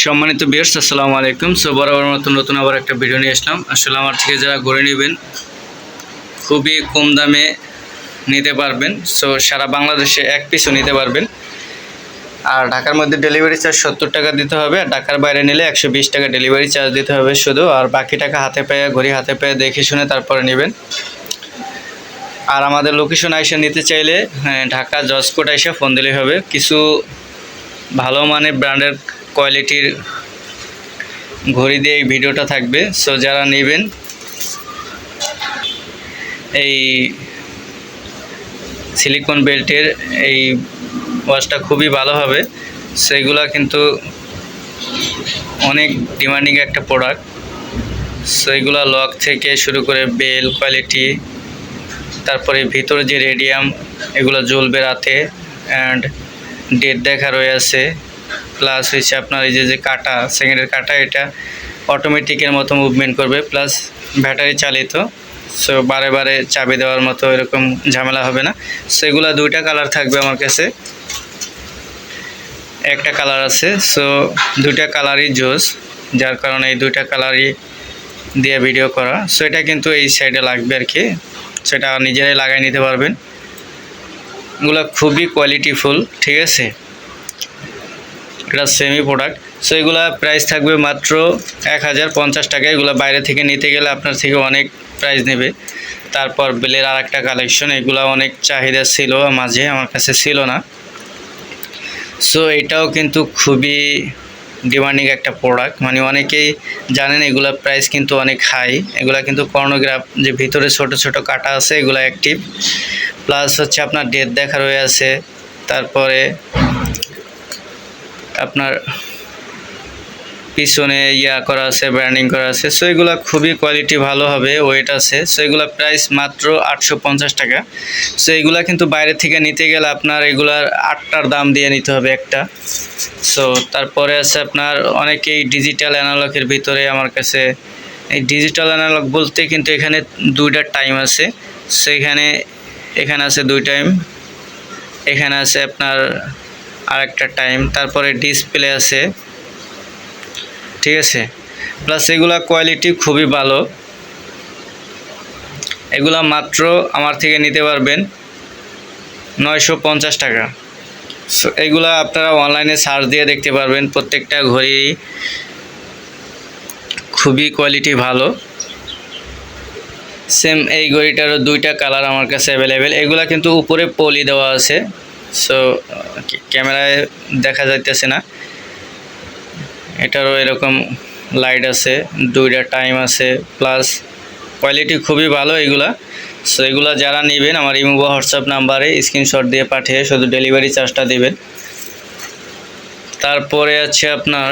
সম্মানিত বিয়ার্স আসসালামু আলাইকুম। সো বরাবর মতো নতুন আবার একটা ভিডিও নিয়ে আসলাম। আসলে আমার থেকে যারা ঘুরে নেবেন খুবই কম দামে নিতে পারবেন। সো সারা বাংলাদেশে এক পিসও নিতে পারবেন। আর ঢাকার মধ্যে ডেলিভারি চার্জ সত্তর টাকা দিতে হবে। আর ঢাকার বাইরে নিলে একশো বিশ টাকা ডেলিভারি চার্জ দিতে হবে শুধু। আর বাকি টাকা হাতে পেয়ে ঘড়ি হাতে পেয়ে দেখে শুনে তারপরে নেবেন। আর আমাদের লোকেশন আইসা নিতে চাইলে হ্যাঁ, ঢাকা জজকোট আইসা ফোন দিলেই হবে। কিছু ভালো মানের ব্র্যান্ডের কোয়ালিটির ঘড়ি দিয়ে এই ভিডিওটা থাকবে। সো যারা নেবেন, এই সিলিকন বেল্টের এই ওয়াচটা খুবই ভালো হবে। সেইগুলা কিন্তু অনেক ডিমান্ডিং একটা প্রোডাক্ট সেইগুলা লক থেকে শুরু করে বেল কোয়ালিটি তারপরে ভিতরে যে রেডিয়াম এগুলো জ্বলবে রাতে। অ্যান্ড ডেট দেখা রয়েছে প্লাস হচ্ছে আপনার এই যে যে কাটা, সেকেন্ডের কাটা, এটা অটোমেটিকের মতো মুভমেন্ট করবে প্লাস ব্যাটারি চালিত। সো বারে বারে চাবি দেওয়ার মতো এরকম ঝামেলা হবে না। সেগুলো দুইটা কালার থাকবে আমার কাছে। একটা কালার আছে সো দুইটা কালারই জোস, যার কারণে এই দুইটা কালারই দিয়ে ভিডিও করা। সো এটা কিন্তু এই সাইডে লাগবে আর কি। সেটা নিজেরাই লাগাই নিতে পারবেন। এগুলো খুবই কোয়ালিটিফুল ঠিক আছে? এটা সেমি প্রোডাক্ট সো এগুলা প্রাইস থাকবে মাত্র এক হাজার পঞ্চাশ টাকা। এগুলো বাইরে থেকে নিতে গেলে আপনার থেকে অনেক প্রাইস নেবে। তারপর বেলের আর একটা কালেকশন এগুলো অনেক চাহিদা ছিল, মাঝে আমার কাছে ছিল না। সো এটাও কিন্তু খুবই ডিমান্ডিং একটা প্রোডাক্ট মানে অনেকেই জানেন এগুলোর প্রাইস কিন্তু অনেক হাই এগুলা কিন্তু কর্নোগ্রাফ যে ভিতরে ছোট ছোট কাটা আছে, এগুলো অ্যাক্টিভ প্লাস হচ্ছে আপনার ডেট দেখা রয়ে আছে। তারপরে আপনার পিছনে ইয়া করা আছে ব্র্যান্ডিং করা আছে। সো এগুলো খুবই কোয়ালিটি ভালো হবে ওয়েট আছে। সো এগুলো প্রাইস মাত্র আটশো পঞ্চাশ টাকা। সো এগুলো কিন্তু বাইরে থেকে নিতে গেলে আপনার এগুলার আটটার দাম দিয়ে নিতে হবে একটা। সো তারপরে আছে আপনার অনেকেই ডিজিটাল অ্যানালগের ভিতরে আমার কাছে, এই ডিজিটাল অ্যানালগ বলতে কিন্তু এখানে দুইটা টাইম আছে। সেখানে এখানে আছে দুই টাইম এখানে আছে আপনার আরেকটা টাইম তারপরে ডিসপ্লে আছে। ঠিক আছে? প্লাস এগুলা কোয়ালিটি খুবই ভালো। এগুলা মাত্র আমার থেকে নিতে পারবেন নয়শো পঞ্চাশ টাকা। সো এগুলা আপনারা অনলাইনে সার্চ দিয়ে দেখতে পারবেন। প্রত্যেকটা ঘড়ি খুবই কোয়ালিটি ভালো। সেম এই ঘড়িটারও দুইটা কালার আমার কাছে অ্যাভেলেবেল এগুলা কিন্তু উপরে পলি দেওয়া আছে। সো ক্যামেরায় দেখা যাইতেছে না। এটারও এরকম লাইট আছে, দুইটা টাইম আছে প্লাস কোয়ালিটি খুবই ভালো এগুলা। সো এগুলা যারা নেবেন, আমার ইমো হোয়াটসঅ্যাপ নাম্বারে স্ক্রিনশট দিয়ে পাঠিয়ে শুধু ডেলিভারি চার্জটা দেবেন। তারপরে আছে আপনার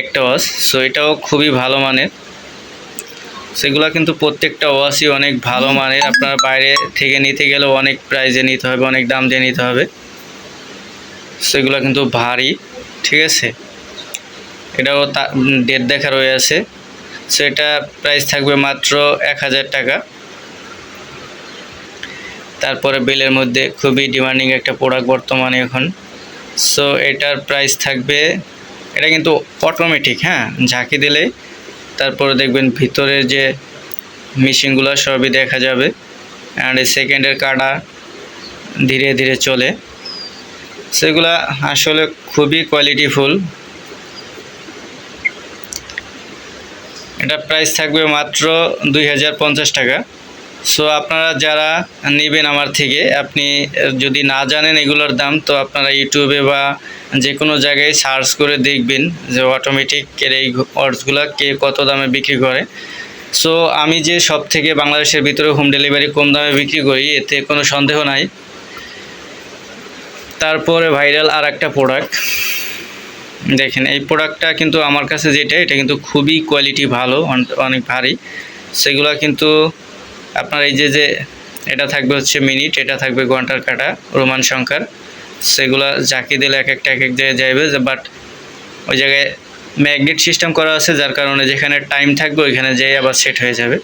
একটা ওয়াশ সো এটাও খুবই ভালো মানের। সেগুলো কিন্তু প্রত্যেকটা ওয়াশই অনেক ভালো মানের। আপনার বাইরে থেকে নিতে গেলেও অনেক প্রাইজে নিতে হবে, অনেক দাম দিয়ে নিতে হবে। সেগুলো কিন্তু ভারী, ঠিক আছে? এটাও তা ডেট দেখা রয়ে আছে। সো এটা প্রাইস থাকবে মাত্র এক হাজার টাকা। তারপরে বিলের মধ্যে খুবই ডিমান্ডিং একটা প্রোডাক্ট বর্তমানে এখন। সো এটার প্রাইস থাকবে, এটা কিন্তু অটোমেটিক হ্যাঁ? ঝাঁকি দিলে তারপরে দেখবেন ভিতরের যে মেশিনগুলো সবই দেখা যাবে। অ্যান্ড সেকেন্ডের কাটা ধীরে ধীরে চলে। সেগুলা আসলে খুবই কোয়ালিটিফুল এটা প্রাইস থাকবে মাত্র দুই হাজার পঞ্চাশ টাকা। সো আপনারা যারা নেবেন আমার থেকে, আপনি যদি না জানেন এগুলোর দাম, তো আপনারা ইউটিউবে বা যে কোনো জায়গায় সার্চ করে দেখবেন যে অটোমেটিক এর এই ওয়ার্ডসগুলো কে কত দামে বিক্রি করে। সো আমি যে সব থেকে বাংলাদেশের ভিতরে হোম ডেলিভারি কম দামে বিক্রি করি, এতে কোনো সন্দেহ নাই। তারপরে ভাইরাল আর একটা প্রোডাক্ট দেখেন, এই প্রোডাক্টটা কিন্তু আমার কাছে যেটা, এটা কিন্তু খুবই কোয়ালিটি ভালো, অন- অনেক ভারী। সেগুলো কিন্তু আপনার এই যে যে এটা থাকবে হচ্ছে মিনিট, এটা থাকবে ঘণ্টার কাটা, রোমান সংখ্যার। সেগুলো জাকি দিলে এক একটা, এক এক জায়গায় যাইবে, যে বাট ওই জায়গায় ম্যাগনেট সিস্টেম করা আছে, যার কারণে যেখানে টাইম থাকবে, ওইখানে যেয়ে আবার সেট হয়ে যাবে।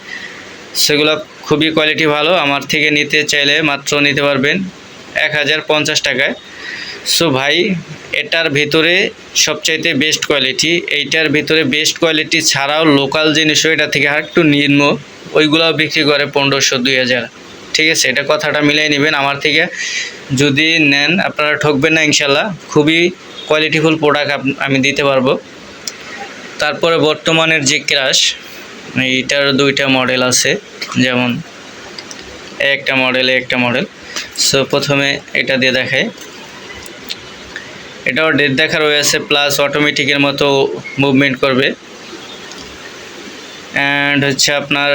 সেগুলো খুবই কোয়ালিটি ভালো। আমার থেকে নিতে চাইলে মাত্র নিতে পারবেন এক হাজার পঞ্চাশ টাকায়। সো ভাই, এটার ভিতরে সবচাইতে বেস্ট কোয়ালিটি এইটার ভিতরে বেস্ট কোয়ালিটি ছাড়াও লোকাল জিনিসও এটা থেকে আর একটু নিম্ন, ওইগুলাও বিক্রি করে পনেরোশো, দুই হাজার। ঠিক আছে? এটা কথাটা মিলিয়ে নেবেন আমার থেকে। যদি নেন, আপনারা ঠকবেন না ইনশাল্লাহ। খুবই কোয়ালিটিফুল প্রোডাক্ট আমি দিতে পারব। তারপরে বর্তমানের যে ক্রাশ এইটার দুইটা মডেল আছে। যেমন, একটা মডেল একটা মডেল সো প্রথমে এটা দিয়ে দেখায় এটাও ডেট দেখা রয়েছে প্লাস অটোমেটিকের মতো মুভমেন্ট করবে। অ্যান্ড হচ্ছে আপনার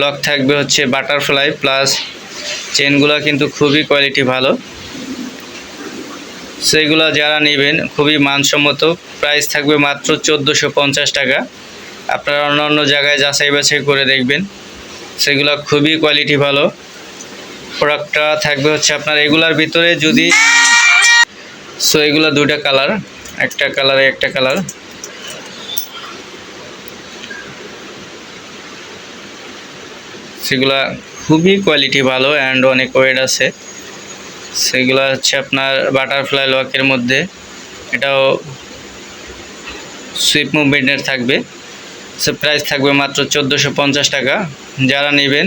লক থাকবে হচ্ছে বাটারফ্লাই প্লাস চেনগুলো কিন্তু খুবই কোয়ালিটি ভালো। সেইগুলো যারা নেবেন, খুবই মানসম্মত। প্রাইস থাকবে মাত্র চোদ্দোশো পঞ্চাশ টাকা। আপনারা অন্য অন্য জায়গায় যাচাই বাছাই করে দেখবেন। সেগুলো খুবই কোয়ালিটি ভালো। প্রোডাক্টটা থাকবে হচ্ছে আপনার এগুলার ভিতরে যদি সো এগুলো দুইটা কালার একটা কালারে একটা কালার সেগুলা খুবই কোয়ালিটি ভালো অ্যান্ড অনেক ওয়েট আছে। সেগুলো হচ্ছে আপনার বাটারফ্লাই লকের মধ্যে। এটাও সুইপ মুভমেন্টের থাকবে। সে প্রাইস থাকবে মাত্র চোদ্দোশো টাকা। যারা নেবেন,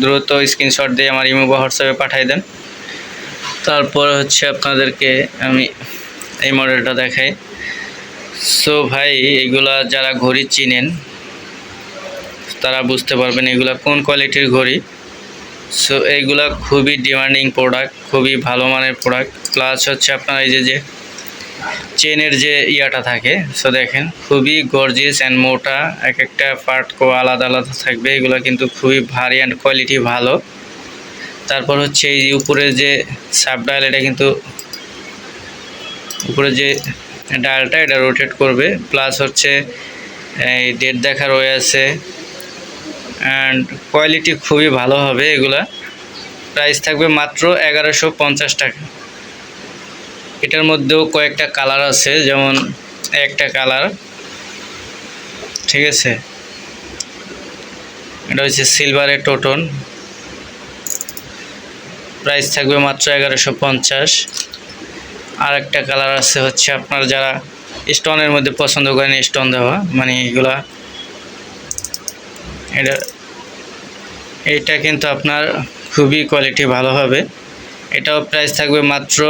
দ্রুত স্ক্রিনশট দিয়ে আমার ইমো হোয়াটসঅ্যাপে পাঠিয়ে দেন। তারপর হচ্ছে আপনাদেরকে আমি এই মডেলটা দেখাই। সো ভাই এইগুলা যারা ঘড়ি চিনেন, তারা বুঝতে পারবেন এগুলা কোন কোয়ালিটির ঘড়ি। সো এইগুলা খুবই ডিমান্ডিং প্রোডাক্ট খুবই ভালো মানের প্রোডাক্ট প্লাস হচ্ছে আপনার এই যে যে চেনের যে ইয়াটা থাকে সো দেখেন, খুবই গর্জিয়াস অ্যান্ড মোটা, এক একটা পার্ট আলাদা আলাদা থাকবে। এগুলো কিন্তু খুবই ভারী অ্যান্ড কোয়ালিটি ভালো। তারপর হচ্ছে এই যে উপরে যে সাব ডায়াল, এটা কিন্তু উপরে যে ডায়ালটা, এটা রোটেট করবে। প্লাস হচ্ছে, এই ডেট দেখা রয়েছে অ্যান্ড কোয়ালিটি খুবই ভালো হবে এগুলা। প্রাইস থাকবে মাত্র এগারোশো পঞ্চাশ টাকা। এটার মধ্যেও কয়েকটা কালার আছে, যেমন একটা কালার ঠিক আছে? এটা হচ্ছে সিলভারের টোটন প্রাইস থাকবে মাত্র এগারোশো পঞ্চাশ। আর একটা কালার আছে হচ্ছে আপনার যারা স্টোনের মধ্যে পছন্দ করেন স্টোন দেওয়া মানে এগুলা। এটা এটা কিন্তু আপনার খুবই কোয়ালিটি ভালো হবে। এটাও প্রাইস থাকবে মাত্র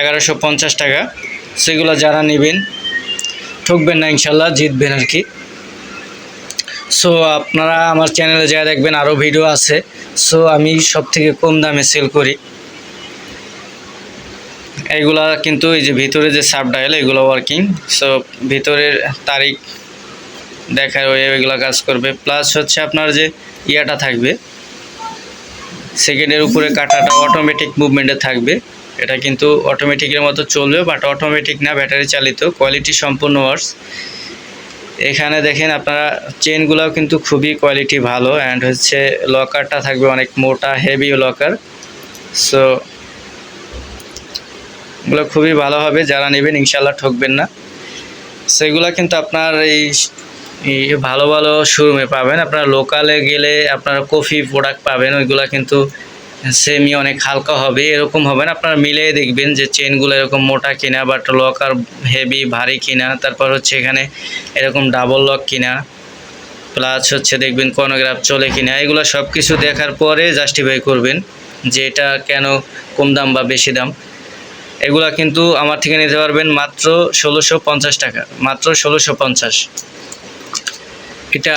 এগারোশো পঞ্চাশ টাকা। সেগুলো যারা নেবেন, ঠকবেন না ইনশাল্লাহ, জিতবেন আর কি। সো আপনারা আমার চ্যানেলে যা দেখবেন আরও ভিডিও আছে। সো আমি সব থেকে কম দামে সেল করি। এগুলা কিন্তু এই যে ভিতরে যে সাব ডায়াল এগুলো ওয়ার্কিং সো ভিতরের তারিখ দেখার ওই এগুলো কাজ করবে। প্লাস হচ্ছে আপনার যে ইয়াটা থাকবে সেকেন্ডের উপরে কাটাটা অটোমেটিক মুভমেন্টে থাকবে। এটা কিন্তু অটোমেটিকের মতো চলবে বাট অটোমেটিক না ব্যাটারি চালিত। কোয়ালিটি সম্পূর্ণ ওয়ার্স এখানে দেখেন আপনারা চেনগুলোও কিন্তু খুবই কোয়ালিটি ভালো অ্যান্ড হচ্ছে লকারটা থাকবে অনেক মোটা হেভি লকার সো এগুলো খুবই ভালো হবে, যারা নেবেন ইনশাল্লাহ ঠকবেন না। সেগুলো কিন্তু আপনার এই ভালো ভালো শোরুমে পাবেন। আপনার লোকালে গেলে আপনার কফি প্রোডাক্ট পাবেন, ওইগুলো কিন্তু সেমি অনেক হালকা হবে, এরকম হবে না। আপনারা মিলে দেখবেন যে চেনগুলো এরকম মোটা কিনা বাট লকার হেভি ভারী কিনা। তারপর হচ্ছে এখানে এরকম ডাবল লক কিনা। প্লাস হচ্ছে দেখবেন কনোগ্রাফ চলে কিনা। এগুলো সব কিছু দেখার পরে জাস্টিফাই করবেন যে এটা কেন কম দাম বা বেশি দাম। এগুলা কিন্তু আমার থেকে নিতে পারবেন মাত্র ষোলোশো পঞ্চাশ টাকা। মাত্র ষোলোশো পঞ্চাশ। এটা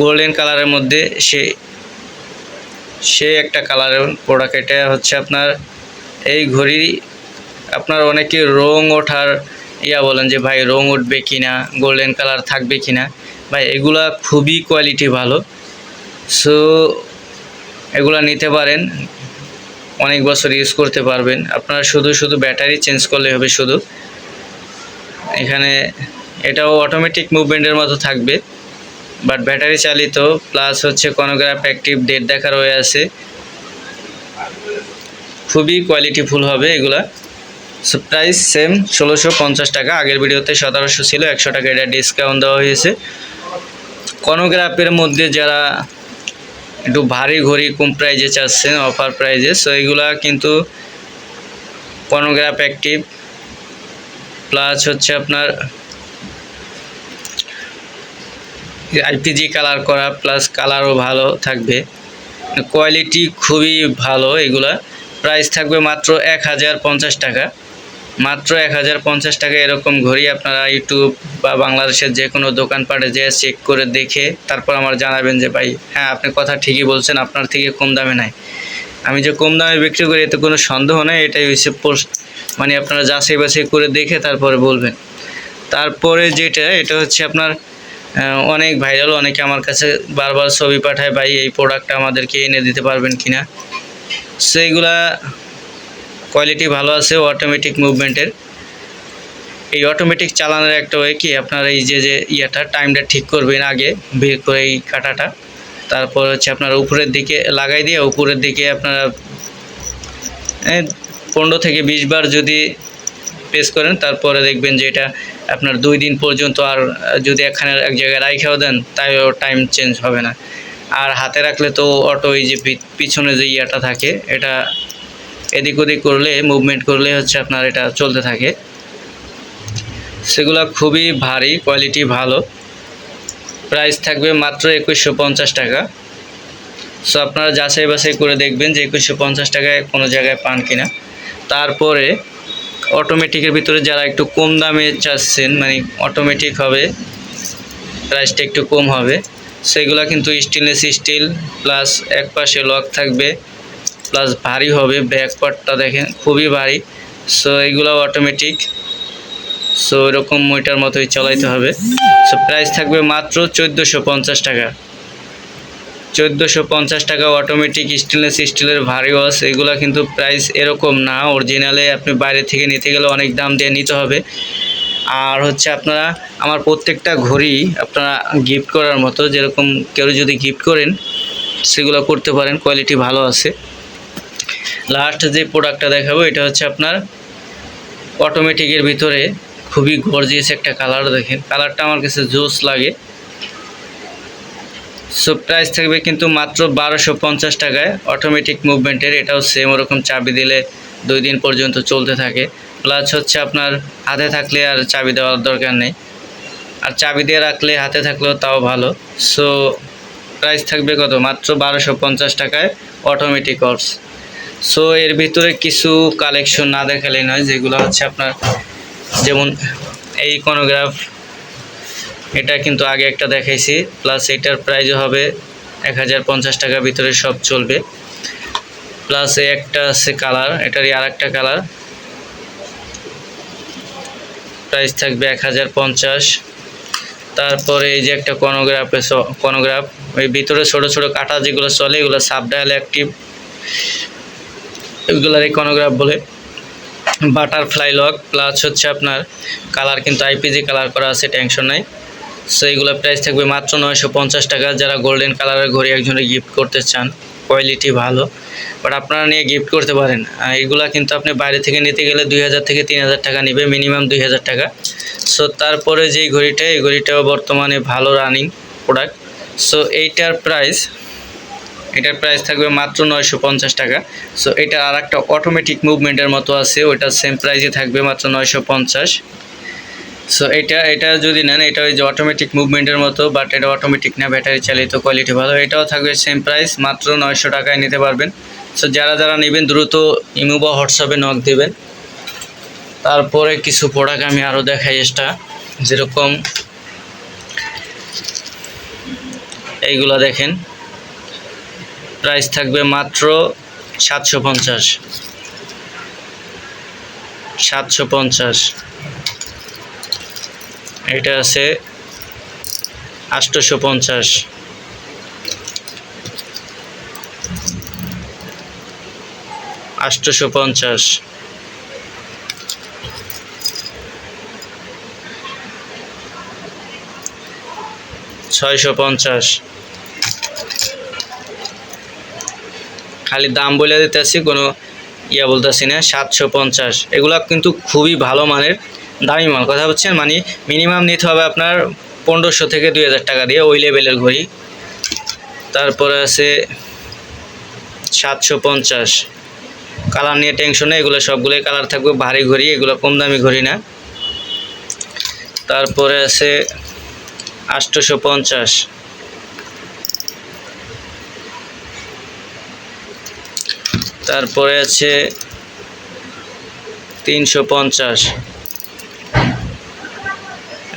গোল্ডেন কালারের মধ্যে সে সে একটা কালারের প্রোডাক্ট এটা হচ্ছে আপনার এই ঘড়ি, আপনার অনেকে রং ওঠার ইয়া বলেন যে, ভাই রং উঠবে কি না গোল্ডেন কালার থাকবে কি না ভাই, এগুলা খুবই কোয়ালিটি ভালো। সো এগুলা নিতে পারেন। অনেক বছর ইউজ করতে পারবেন। আপনারা শুধু শুধু ব্যাটারি চেঞ্জ করলে হবে শুধু। এখানে এটাও অটোমেটিক মুভমেন্টের মতো থাকবে। বাট ব্যাটারি চালিত প্লাস হচ্ছে কনোগ্রাফ অ্যাক্টিভ ডেট দেখা রয়ে আছে। খুবই কোয়ালিটিফুল হবে এগুলা। সো প্রাইস সেম ষোলোশো পঞ্চাশ টাকা। আগের ভিডিওতে সতেরোশো ছিল, একশো টাকা এটা ডিসকাউন্ট দেওয়া হয়েছে। কনোগ্রাফের মধ্যে যারা একটু ভারী ঘড়ি কম প্রাইজে চাচ্ছেন অফার প্রাইজে সো এইগুলা কিন্তু কর্নোগ্রাফ অ্যাক্টিভ প্লাস হচ্ছে আপনার আইপিজি কালার করা প্লাস কালারও ভালো থাকবে। কোয়ালিটি খুবই ভালো এগুলা। প্রাইস থাকবে মাত্র এক হাজার পঞ্চাশ টাকা। মাত্র এক হাজার পঞ্চাশ টাকা এরকম ঘড়ি আপনারা ইউটিউব বা বাংলাদেশের যে কোনো দোকানপাটে যেয়ে চেক করে দেখে তারপর আমার জানাবেন যে, ভাই হ্যাঁ আপনি কথা ঠিকই বলছেন, আপনার থেকে কম দামে নাই। আমি যে কম দামে বিক্রি করি, এতে কোনো সন্দেহ নেই, এটাই হচ্ছে মানে আপনারা যাচাই বাছাই করে দেখে তারপরে বলবেন। তারপরে যেটা, এটা হচ্ছে আপনার অনেক ভাইরাল অনেকে আমার কাছে বারবার ছবি পাঠায়, ভাই, এই প্রোডাক্টটা আমাদেরকে এনে দিতে পারবেন কিনা? সেইগুলা কোয়ালিটি ভালো আছে অটোমেটিক মুভমেন্টের এই অটোমেটিক চালানোর একটা ওয়ে কি? আপনার এই যে যে ইয়েটা টাইমটা ঠিক করবেন আগে, বের করে এই কাটাটা। তারপর হচ্ছে আপনার উপরের দিকে লাগাই দিয়ে, উপরের দিকে আপনারা পনেরো থেকে বিশ বার যদি প্রেস করেন, তারপরে দেখবেন যে এটা আপনার দুই দিন পর্যন্ত আর যদি এখানে এক জায়গায় রাইখাও দেন, তাইও টাইম চেঞ্জ হবে না। আর হাতে রাখলে তো অটো এই যে পিছনে যে ইয়েটা থাকে, এটা এদিক ওদিক করলে মুভমেন্ট করলে হচ্ছে আপনার এটা চলতে থাকে। সেগুলো খুবই ভারী কোয়ালিটি ভালো। প্রাইস থাকবে মাত্র একুশশো পঞ্চাশ টাকা। সো আপনারা যাচাই বাছাই করে দেখবেন যে একুশশো পঞ্চাশ টাকায় কোনো জায়গায় পান কিনা। তারপরে অটোমেটিকের ভিতরে যারা একটু কম দামে চাচ্ছেন মানে অটোমেটিক হবে প্রাইসটা একটু কম হবে, সেগুলো কিন্তু স্টেনলেস স্টিল প্লাস এক পাশে লক থাকবে প্লাস ভারী হবে ব্যাক পার্টটা দেখেন খুবই ভারী সো এগুলো অটোমেটিক সো এরকম ওইটার মতোই চালাইতে হবে সো প্রাইস থাকবে মাত্র চোদ্দোশো টাকা। চোদ্দোশো পঞ্চাশ টাকা অটোমেটিক স্টেনলেস স্টিলের ভারী ওয়াশ এগুলো কিন্তু প্রাইস এরকম না। অরিজিনালে আপনি বাইরে থেকে নিতে গেলে অনেক দাম দিয়ে নিতে হবে। আর হচ্ছে আপনারা, আমার প্রত্যেকটা ঘড়ি আপনারা গিফট করার মতো, যেরকম কেউ যদি গিফট করেন, সেগুলো করতে পারেন কোয়ালিটি ভালো আছে। লাস্ট যে প্রোডাক্টটা দেখাবো, এটা হচ্ছে আপনার অটোমেটিকের ভিতরে খুবই গর্জিয়াস একটা কালার দেখেন। কালারটা আমার কাছে জোস লাগে। সো প্রাইস থাকবে কিন্তু মাত্র বারোশো পঞ্চাশ টাকায় অটোমেটিক মুভমেন্টের এটাও সেম ওরকম চাবি দিলে দুই দিন পর্যন্ত চলতে থাকে। প্লাস হচ্ছে আপনার হাতে থাকলে আর চাবি দেওয়ার দরকার নেই। আর চাবি দিয়ে রাখলে হাতে থাকলেও তাও ভালো। সো প্রাইস থাকবে কত? মাত্র বারোশো পঞ্চাশ টাকায় অটোমেটিক অর্স সো এর ভিতরে কিছু কালেকশন না দেখালে নয়, যেগুলো হচ্ছে আপনার যেমন এই কোনোগ্রাফ এটা কিন্তু আগে একটা দেখাইছি। প্লাস এটার প্রাইসও হবে এক হাজার পঞ্চাশ টাকার ভিতরে সব চলবে। প্লাস এই একটা আছে কালার এটারই আর একটা কালার প্রাইস থাকবে এক হাজার পঞ্চাশ। তারপরে এই যে একটা কনোগ্রাফ কনোগ্রাফ ওই ভিতরে ছোট ছোট কাটা যেগুলো চলে, এগুলো সাব ডায়াল অ্যাক্টিভ এগুলার এই কনোগ্রাফ বলে। বাটারফ্লাই লক প্লাস হচ্ছে আপনার কালার কিন্তু আইপিজি কালার করা আছে টেনশন নাই। সো এইগুলোর প্রাইস থাকবে মাত্র নয়শো পঞ্চাশ টাকা। যারা গোল্ডেন কালারের ঘড়ি একজনে গিফট করতে চান কোয়ালিটি ভালো। বাট আপনারা নিয়ে গিফট করতে পারেন। আর এইগুলা কিন্তু আপনি বাইরে থেকে নিতে গেলে দুই হাজার থেকে তিন হাজার টাকা নেবে মিনিমাম দুই হাজার টাকা। সো তারপরে যেই ঘড়িটা, এই ঘড়িটাও বর্তমানে ভালো রানিং প্রোডাক্ট সো এইটার প্রাইস এটার প্রাইস থাকবে মাত্র নয়শো পঞ্চাশ টাকা। সো এটা আর একটা অটোমেটিক মুভমেন্টের মতো আছে। ওইটা সেম প্রাইসে থাকবে মাত্র নয়শো পঞ্চাশ। সো এটা এটা যদি নেন, এটা ওই যে অটোমেটিক মুভমেন্টের মতো বাট এটা অটোমেটিক না ব্যাটারি চালিত কোয়ালিটি ভালো, এটাও থাকবে সেম প্রাইস মাত্র নয়শো টাকায় নিতে পারবেন। সো যারা যারা নেবেন, দ্রুত ইমো বা হোয়াটসঅ্যাপে নক দেবেন। তারপরে কিছু প্রোডাক্ট আমি আরও দেখাই এক্সট্রা যেরকম এইগুলা দেখেন। প্রাইস থাকবে মাত্র সাতশো পঞ্চাশ। সাতশো পঞ্চাশ। এটা আছে আটশোশো পঞ্চাশ। আটশোশো পঞ্চাশ। ছয়শো পঞ্চাশ। খালি দাম বলে দিতেছি, কোনো ইয়া বলতেছি না, সাতশো পঞ্চাশ। এগুলা কিন্তু খুবই ভালো মানের দামি মাল। কথা হচ্ছেন মানে মিনিমাম নিতে হবে আপনার পনেরোশো থেকে দুই হাজার টাকা দিয়ে ওই লেভেলের ঘড়ি। তারপরে আছে সাতশো পঞ্চাশ। কালার নিয়ে টেনশন নেই, এগুলো সবগুলোই কালার থাকবে, ভারী ঘড়ি, এগুলো কম দামি ঘড়ি না। তারপরে আছে আটশোশো পঞ্চাশ। তারপরে আছে তিনশো পঞ্চাশ।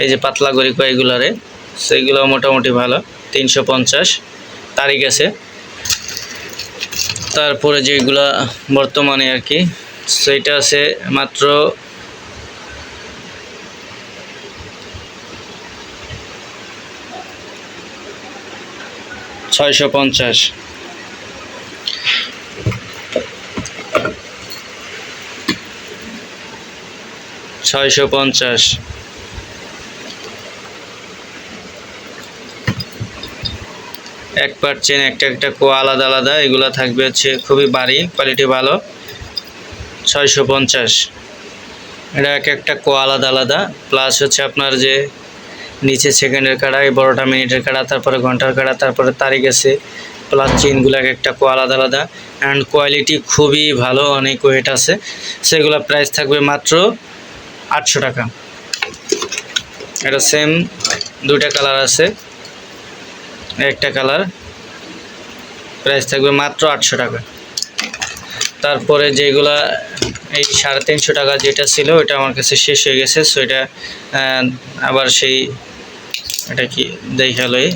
এই যে পাতলা গড়ি কয়েকগুলারে, সেইগুলো মোটামুটি ভালো, তিনশো পঞ্চাশ। তারিখ আছে। তারপরে যেগুলা বর্তমানে আর কি, সেইটা আছে মাত্র ছয়শো পঞ্চাশ। ছয়শো পঞ্চাশ। এক পার চেন একটা একটা কো আলাদা আলাদা, এগুলো থাকবে হচ্ছে খুবই ভারী কোয়ালিটি ভালো। ছয়শো পঞ্চাশ। এটা এক একটা কো আলাদা আলাদা। প্লাস হচ্ছে আপনার যে নিচে সেকেন্ডের কাড়া, এই বড়োটা মিনিটের কাড়া, তারপরে ঘণ্টার কাড়া, তারপরে তারিখ আছে। প্লাস চেনগুলো এক একটা কো আলাদা আলাদা। অ্যান্ড কোয়ালিটি খুবই ভালো, অনেক ওয়েট আছে। সেগুলো প্রাইস থাকবে মাত্র আটশো টাকা। এটা সেম দুইটা কালার আছে। একটা কালার। প্রাইস থাকবে মাত্র আটশো টাকা। তারপরে যেগুলা এই সাড়ে তিনশো টাকা যেটা ছিল ওটা আমার কাছে শেষ হয়ে গেছে। সো এটা আবার সেই, এটা কি দেখালোই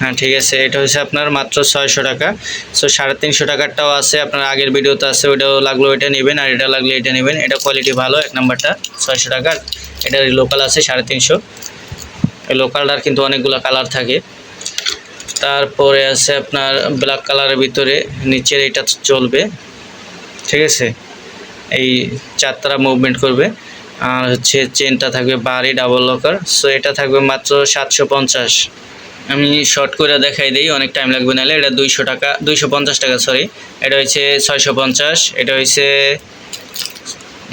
হ্যাঁ ঠিক আছে। এটা হচ্ছে আপনার মাত্র ছয়শো টাকা। সো সাড়ে তিনশো টাকারটাও আছে। আপনার আগের ভিডিওতে আছে, ওইটাও লাগল এটা নেবেন। আর এটা লাগলে এটা নেবেন। এটা কোয়ালিটি ভালো, এক নাম্বারটা ছয়শো টাকার। এটা লোকাল আছে সাড়ে তিনশো। লোকালটার কিন্তু অনেকগুলো কালার থাকে। তারপরে আছে আপনার ব্ল্যাক কালারের ভিতরে, নিচের এটা চলবে। ঠিক আছে? এই চারতারা মুভমেন্ট করবে। আর হচ্ছে চেনটা থাকবে বাড়ি ডাবল লকার সো এটা থাকবে মাত্র সাতশো পঞ্চাশ। আমি শর্ট করে দেখাই দিই, অনেক টাইম লাগবে নাহলে। এটা দুইশো টাকা, দুইশো পঞ্চাশ টাকা সরি এটা হচ্ছে ছয়শো পঞ্চাশ, এটা হচ্ছে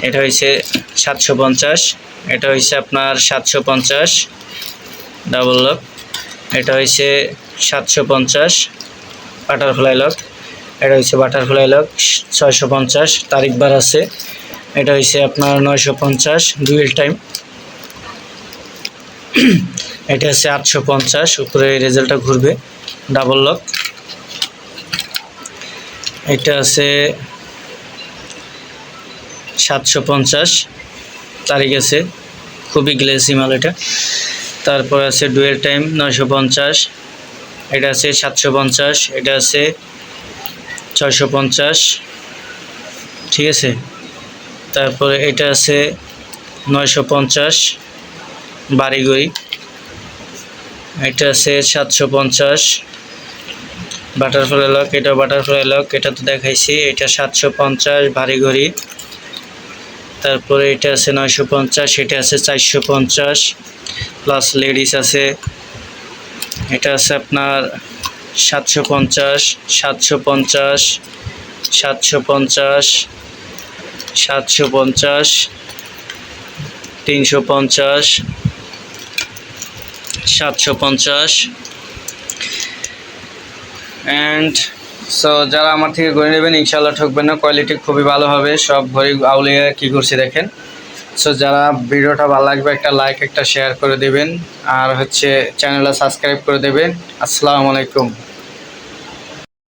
এটা হচ্ছে সাতশো পঞ্চাশ, এটা হচ্ছে আপনার সাতশো পঞ্চাশ। Double lock. এটা হচ্ছে সাতশো পঞ্চাশ বাটারফ্লাই লক। এটা হচ্ছে বাটারফ্লাই লক ছয়শো পঞ্চাশ, তারিখ বার আছে। এটা হচ্ছে আপনার নয়শো পঞ্চাশ ডুয়েল টাইম। এটা হচ্ছে আটশো পঞ্চাশ, উপরে রেজাল্টটা ঘুরবে। Double lock. এটা আছে সাতশো পঞ্চাশ, তারিখ আছে। খুবই গ্লেসি মাল এটা। তারপর আছে ডুয়েল টাইম নয়শো পঞ্চাশ, এটা আছে সাতশো পঞ্চাশ, এটা আছে ছয়শো পঞ্চাশ, ঠিক আছে? তারপরে এটা আছে নয়শো পঞ্চাশ বাড়িগড়ি এটা আছে সাতশো পঞ্চাশ, বাটারফ্লাই লক এটা বাটারফ্লাই লক, এটা তো দেখাইছি, এটা সাতশো পঞ্চাশ ভারী ঘড়ি তারপরে এটা আছে নয়শো পঞ্চাশ, এটা আছে চারশো পঞ্চাশ প্লাস লেডিস আছে, এটা আছে আপনার সাতশো পঞ্চাশ সাতশো পঞ্চাশ সাতশো পঞ্চাশ সাতশো পঞ্চাশ, তিনশো পঞ্চাশ, সাতশো পঞ্চাশ অ্যান্ড সো যারা আমার থেকে ঘড়ি নেবেন ইনশাল্লাহ ঠকবেন না। কোয়ালিটি খুবই ভালো হবে। সব ঘড়ি আউলিয়া কী করছি দেখেন। সো যারা ভিডিওটা ভালো লাগবে, একটা লাইক একটা শেয়ার করে দেবেন। আর হচ্ছে চ্যানেলটা সাবস্ক্রাইব করে দেবেন। আসসালামু আলাইকুম।